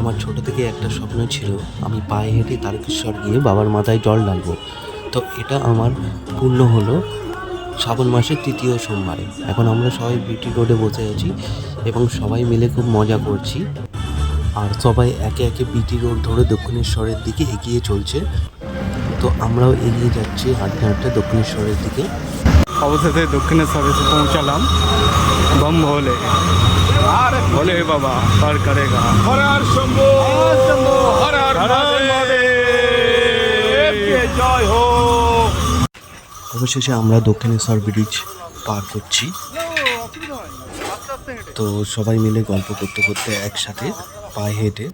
আমার ছোট থেকে একটা স্বপ্ন ছিল, আমি পায়ে হেঁটে তারকেশ্বর গিয়ে বাবার মাথায় জল ডালবো তো এটা আমার পূর্ণ হলো শ্রাবণ মাসের তৃতীয় সোমবারে। এখন আমরা সবাই বিটি রোডে বসে আছি এবং সবাই মিলে খুব মজা করছি। আর সবাই একে একে বিটি রোড ধরে দক্ষিণেশ্বরের দিকে এগিয়ে চলছে। তো আমরাও এগিয়ে যাচ্ছি হাঁটতে হাঁটতে দক্ষিণেশ্বরের দিকে। অবশেষে দক্ষিণেশ্বর এসে পৌঁছালাম। বম ভোলে ভোলে বাবা পার করেগা। হর হর শম্ভু। হর হর হর হর জয় হো অবশেষে আমরা দক্ষিণেশ্বর ব্রিজ পার করছি। তো সবাই মিলে গল্প করতে করতে একসাথে পায়ে হেঁটে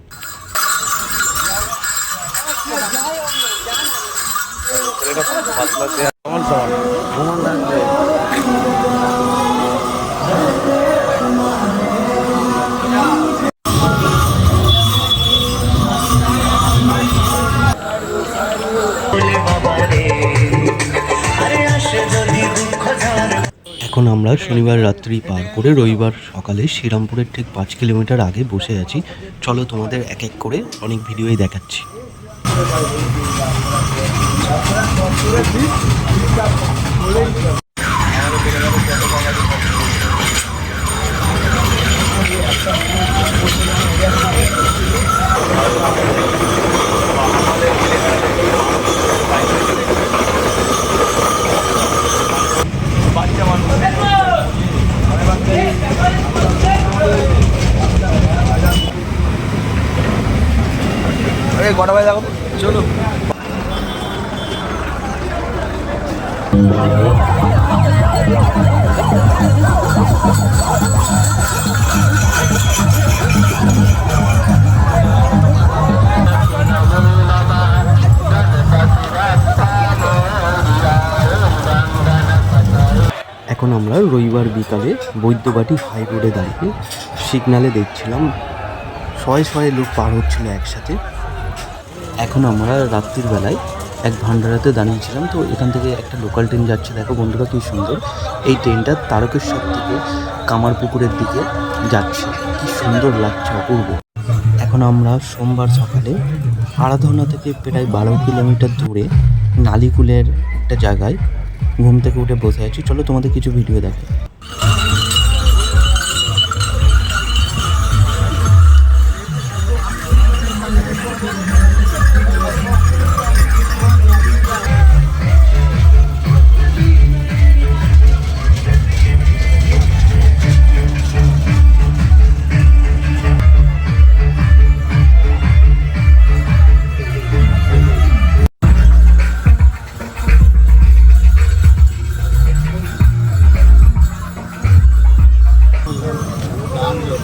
এখন আমরা শনিবার রাত্রি পার করে রবিবার সকালে শ্রীরামপুরের ঠিক পাঁচ কিলোমিটার আগে বসে আছি। চলো তোমাদের এক এক করে অনেক ভিডিওই দেখাচ্ছি। কটা বাজে দেখো চলো এখন আমরা রবিবার বিকালে বৈদ্যবাটি হাই রোডে দাঁড়িয়ে সিগনালে দেখছিলাম শয়ে শয়ে লোক পার হচ্ছিল একসাথে। এখন আমরা রাত্রির বেলায় এক ভান্ডারাতে দাঁড়িয়েছিলাম। তো এখান থেকে একটা লোকাল ট্রেন যাচ্ছে। দেখো বন্ধুরা কি সুন্দর। এই ট্রেনটা তারকেশ্বর থেকে কামারপুকুরের দিকে যাচ্ছে। কি সুন্দর লাগছে অপূর্ব। এখন আমরা সোমবার সকালে আরাধনা থেকে প্রায় বারো কিলোমিটার দূরে নালিকুলের একটা জায়গায় ঘুম থেকে উঠে বসে আছি। চলো তোমাদের কিছু ভিডিও দেখো।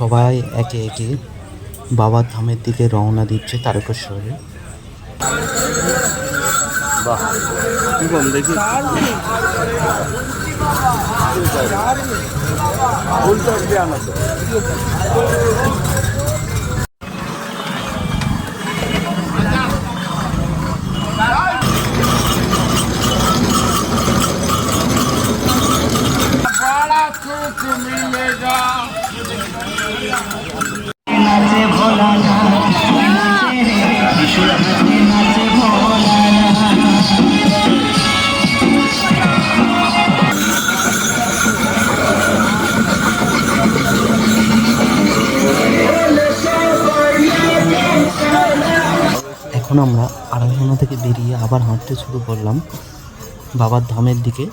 সবাই একে একে বাবা ধামের দিকে রওনা দিচ্ছে তারকেশ্বরে। দেখি। बड़ा এখন আমরা আরাধনা থেকে বেরিয়ে আবার হাঁটতে শুরু করলাম বাবার ধামের দিকে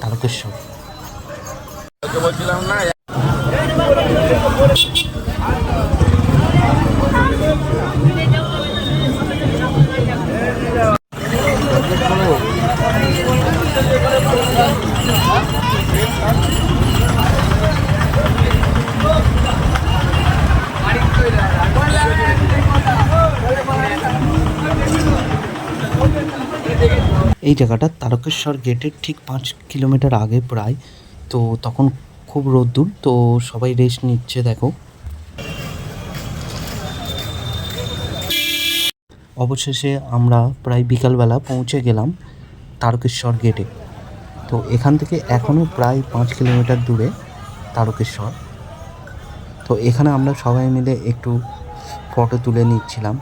তারকেশ্বর। এই জায়গাটা তারকেশ্বর গেটের ঠিক পাঁচ কিলোমিটার আগে প্রায়। তো তখন খুব রোদ্দুর, তো সবাই রেস্ট নিচ্ছে, দেখো। অবশেষে আমরা প্রায় বিকালবেলা পৌঁছে গেলাম তারকেশ্বর গেটে। তো এখান থেকে এখনও প্রায় পাঁচ কিলোমিটার দূরে তারকেশ্বর। তো এখানে আমরা সবাই মিলে একটু ফটো তুলে নিচ্ছিলাম।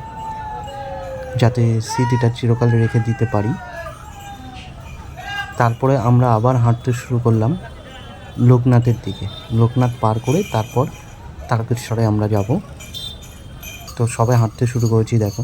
যাতে স্মৃতিটা চিরকাল রেখে দিতে পারি তারপরে আমরা আবার হাঁটতে শুরু করলাম লোকনাথের দিকে লোকনাথ পার করে তারপর তারকেশ্বরে আমরা যাব তো সবাই হাঁটতে শুরু করেছি দেখো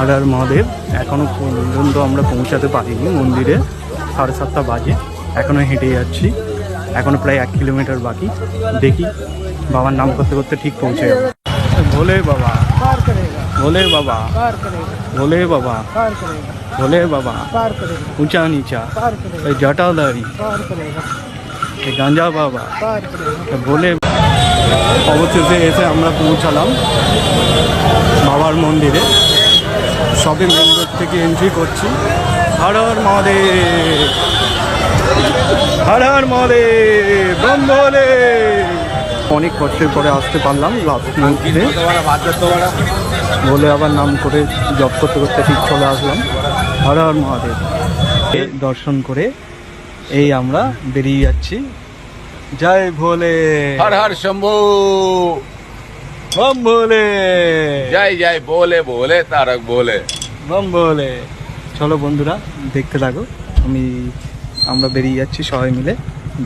হর হর মহাদেব। এখনও পর্যন্ত আমরা পৌঁছাতে পারিনি মন্দিরে। সাড়ে সাতটা বাজে। এখনও হেঁটে যাচ্ছি। এখনও প্রায় এক কিলোমিটার বাকি। দেখি বাবার নাম করতে করতে ঠিক পৌঁছে যাব। ভোলে বাবা। ভোলে বাবা। ভোলে বাবা। ভোলে বাবা। উঁচা নিচা। জটাধারী। গাঞ্জা বাবা। ভোলে অবশেষে এসে আমরা পৌঁছালাম বাবার মন্দিরে। শপিং মেন রোড থেকে এন্ট্রি করছি। হর হর মহাদেব। হর হর মহাদেব। ব্রহ্মে অনেক কষ্টের পরে আসতে পারলাম লাস্ট মুহূর্তে বলে আবার নাম করে জব করতে করতে ঠিক চলে আসলাম। হর হর মহাদেব। দর্শন করে এই আমরা বেরিয়ে যাচ্ছি। জয় ভোলে। হর হর শম্ভু। બમ বলে যাই যাই বলে বলে তারক বলে। বম বলে চলো বন্ধুরা দেখতে থাকো। আমি আমরা বেরিয়ে যাচ্ছি সবাই মিলে।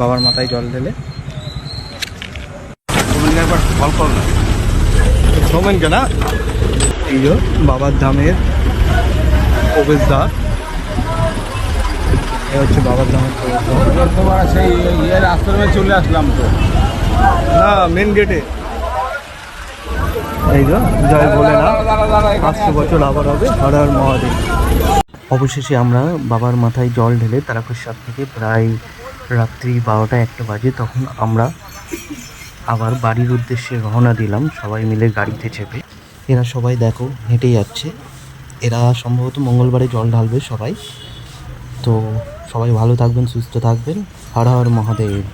বাবার মাথায় জল ঢেলে। একবার বাবার ধামের প্রবেশদ্বার। হচ্ছে বাবার ধামের প্রবেশদ্বার। তোমার সেই ইয়ের চলে আসলাম তো। না মেন গেটে এই জয় বলে না পাঁচশো বছর আবার হবে, হর হর মহাদেব। অবশেষে আমরা বাবার মাথায় জল ঢেলে তারকেশ্বর থেকে প্রায় রাত্রি বারোটা একটা বাজে, তখন আমরা আবার বাড়ির উদ্দেশ্যে রওনা দিলাম, সবাই মিলে গাড়িতে চেপে। এরা সবাই দেখো, হেঁটে যাচ্ছে। এরা সম্ভবত মঙ্গলবারে জল ঢালবে সবাই। তো সবাই ভালো থাকবেন, সুস্থ থাকবেন। হর হর মহাদেব।